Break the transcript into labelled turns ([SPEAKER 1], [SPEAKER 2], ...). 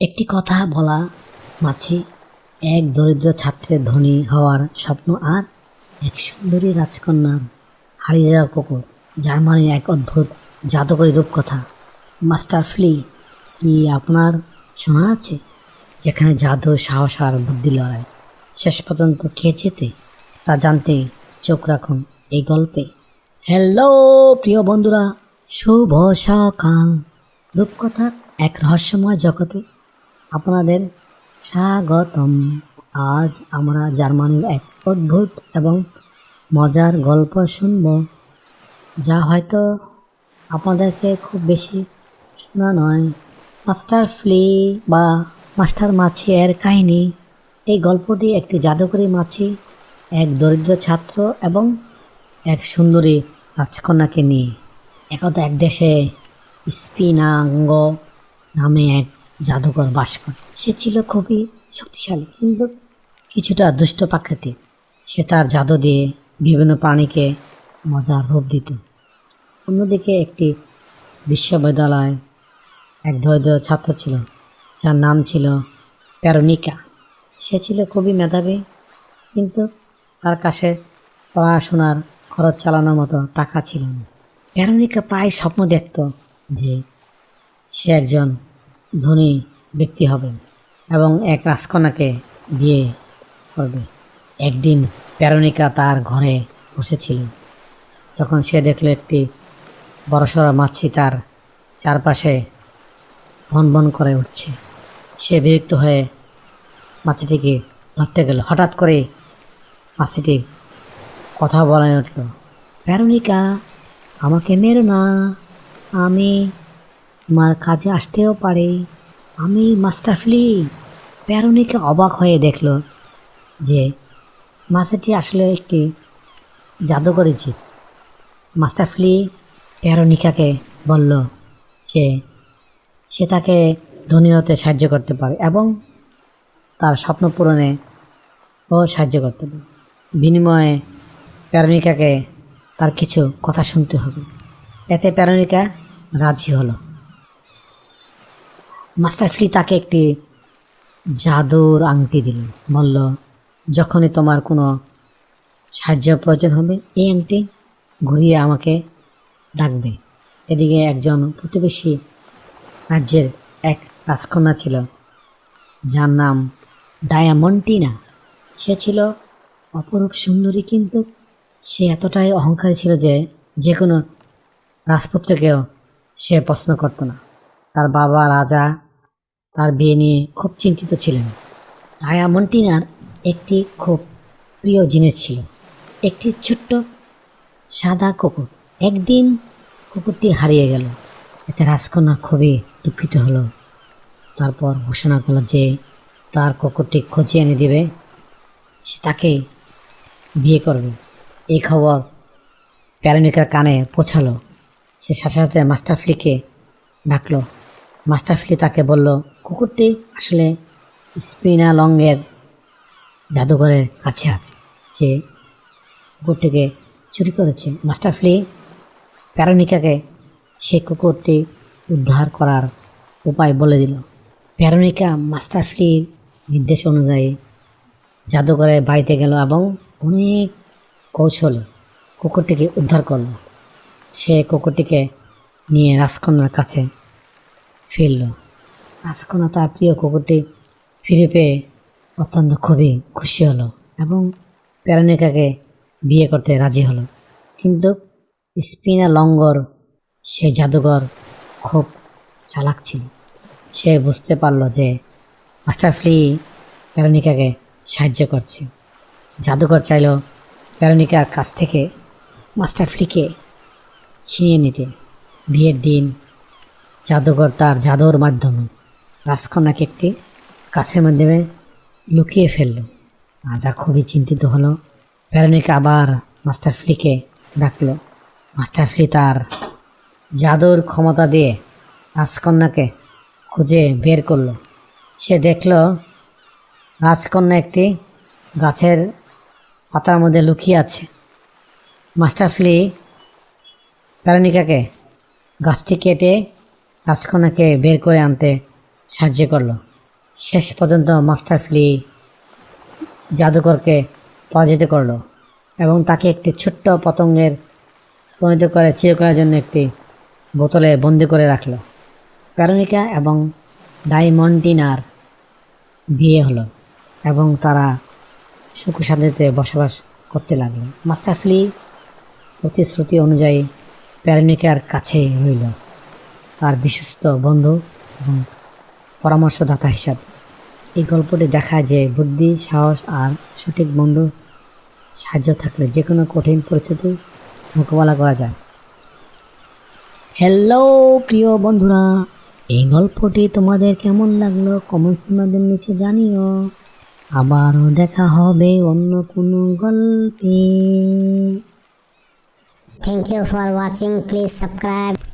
[SPEAKER 1] একটি কথা বলা মাছি এক দরিদ্র ছাত্রের ধনী হওয়ার স্বপ্ন আর এক সুন্দরী রাজকন্যার হারিয়ে যাওয়া কুকুর জার্মানির এক অদ্ভুত জাদুকরী রূপকথা। মাস্টার ফ্লি, কি আপনার শোনা আছে? যেখানে জাদু সাহস আর বুদ্ধি লড়াই। শেষ পর্যন্ত কে যেতে তা জানতে চোখ রাখুন এই গল্পে। হ্যালো, প্রিয় বন্ধুরা, শুভ সকাল। রূপকথার এক রহস্যময় জগতে আপনাদের স্বাগতম। আজ আমরা জার্মানির এক অদ্ভুত এবং মজার গল্প শুনব, যা হয়তো আপনাদেরকে খুব বেশি শোনা নয়। মাস্টার ফ্লি বা মাস্টার মাছি এর কাহিনী। এই গল্পটি একটি জাদুকরী মাছি, এক দরিদ্র ছাত্র এবং এক সুন্দরী রাজকন্যাকে নিয়ে। একদা এক দেশে স্পিনাঙ্গ নামে এক জাদুকর বাস করে। সে ছিল খুবই শক্তিশালী, কিন্তু কিছুটা দুষ্ট প্রাকৃতিক। সে তার জাদু দিয়ে বিভিন্ন প্রাণীকে মজার রূপ দিত। অন্যদিকে একটি বিশ্ববিদ্যালয় এক দরিদ্র ছাত্র ছিল, যার নাম ছিল প্যারোনিকা সে ছিল খুবই মেধাবী, কিন্তু তার কাছে পড়াশোনার খরচ চালানোর মতো টাকা ছিল না। প্যারোনিকা প্রায় স্বপ্ন দেখত যে সে একজন ধনী ব্যক্তি হবে এবং এক রাজকন্যাকে বিয়ে করবে একদিন প্যারোনিকা তার ঘরে বসেছিল যখন সে দেখল একটি বড়সড় মাছি তার চারপাশে বন করে উঠছে, সে বিরক্ত হয়ে মাছিটিকে ধরতে গেল। হঠাৎ করে মাছিটি কথা বলে উঠল প্যারোনিকা আমাকে মেরো না, আমি তোমার কাজে আসতেও পারে। আমি মাস্টার ফ্লি প্যারোনিকা অবাক হয়ে দেখল যে মাছিটি আসলে একটি জাদুকরী জীব। মাস্টার ফ্লি প্যারোনিকাকে বলল যে সে তাকে ধনী হতে সাহায্য করতে পারে এবং তার স্বপ্ন পূরণে ও সাহায্য করতে পারে। বিনিময়ে প্যারোনিকাকে তার কিছু কথা শুনতে হবে। এতে প্যারোনিকা রাজি হলো। মাস্টার ফ্লি তাকে একটি জাদুর আংটি দিল। বলল, যখনই তোমার কোনো সাহায্য প্রয়োজন হবে, এই আংটি ঘুরিয়ে আমাকে ডাকবে। এদিকে একজন প্রতিবেশী রাজ্যের এক রাজকন্যা ছিল, যার নাম ডায়ামন্টিনা। সে ছিল অপরূপ সুন্দরী, কিন্তু সে এতটাই অহংকারী ছিল যে যে কোনো রাজপুত্রকেও সে পছন্দ করতো না। তার বাবা রাজা তার বিয়ে নিয়ে খুব চিন্তিত ছিলেন। রায়া মন্টিনার একটি খুব প্রিয় জিনিস ছিল। একটি ছোট্ট সাদা কুকুর। একদিন কুকুরটি হারিয়ে গেল। এতে রাজকন্যা খুবই দুঃখিত হলো। তারপর ঘোষণা করল যে তার কুকুরটি খোঁজে এনে দেবে। সে তাকে বিয়ে করবে। এই খবর প্যারমিকার কানে পৌঁছালো। সে সাথে সাথে মাস্টার ফ্লিকে ডাকলো। মাস্টার ফ্লি তাকে বলল কুকুরটি আসলে স্পিনা লংয়ের জাদুঘরের কাছে আছে। যে কুকুরটিকে চুরি করেছে। মাস্টার ফ্লি প্যারোনিকাকে সেই কুকুরটি উদ্ধার করার উপায় বলে দিল। প্যারোনিকা মাস্টার ফ্লির নির্দেশ অনুযায়ী জাদুঘরের বাড়িতে গেল এবং অনেক কৌশলে কুকুরটিকে উদ্ধার করল। সে কুকুরটিকে নিয়ে রাজকন্যার কাছে ফিরল। রাজকন্যা তার প্রিয় কুকুরটি ফিরে পেয়ে অত্যন্ত খুবই খুশি হলো এবং প্যারোনিকাকে বিয়ে করতে রাজি হলো। কিন্তু স্পিনা লঙ্গর, সে জাদুঘর খুব চালাক ছিল। সে বুঝতে পারল যে মাস্টার ফ্লি প্যারানিকাকে সাহায্য করছে। জাদুঘর চাইল প্যারোনিকার কাছ থেকে মাস্টার ফ্লিকে ছিনিয়ে নিতে। বিয়ের দিন জাদুঘর তার জাদুর মাধ্যমে রাজকন্যাকে একটি কাছের মাধ্যমে লুকিয়ে ফেলল। রাজা খুবই চিন্তিত হলো। প্যারোনিকা আবার মাস্টার ফ্লিকে ডাকলো। মাস্টার ফ্লি তার জাদুর ক্ষমতা দিয়ে রাজকন্যাকে খুঁজে বের করল। সে দেখল, রাজকন্যা একটি গাছের পাতার মধ্যে লুকিয়ে আছে। মাস্টার ফ্লি প্যারোনিকাকে গাছটি কেটে রাজকন্যাকে বের করে আনতে সাহায্য করল। শেষ পর্যন্ত মাস্টার ফ্লি জাদুকরকে পরাজিত করল এবং তাকে একটি ছোট্ট পতঙ্গের পরিণত করে চিরকালের জন্য একটি বোতলে বন্দি করে রাখল। প্যারোনিকা এবং ডাইমন্টিনার বিয়ে হলো এবং তারা সুখ শান্তিতে বসবাস করতে লাগল। মাস্টার ফ্লি প্রতিশ্রুতি অনুযায়ী প্যারোনিকার কাছেই রইল, তার বিশ্বস্ত বন্ধু এবং পরামর্শদাতা হিসাবে এই গল্পটি দেখায় যে বুদ্ধি, সাহস আর সঠিক বন্ধু, সাহায্য থাকলে যে কোনো কঠিন পরিস্থিতি মোকাবেলা করা যায় হ্যালো প্রিয় বন্ধুরা, এই গল্পটি তোমাদের কেমন লাগল কমেন্টস মাধ্যমে নিচে জানিও আবারও দেখা হবে অন্য কোনো গল্পে
[SPEAKER 2] thank you for watching. Please subscribe.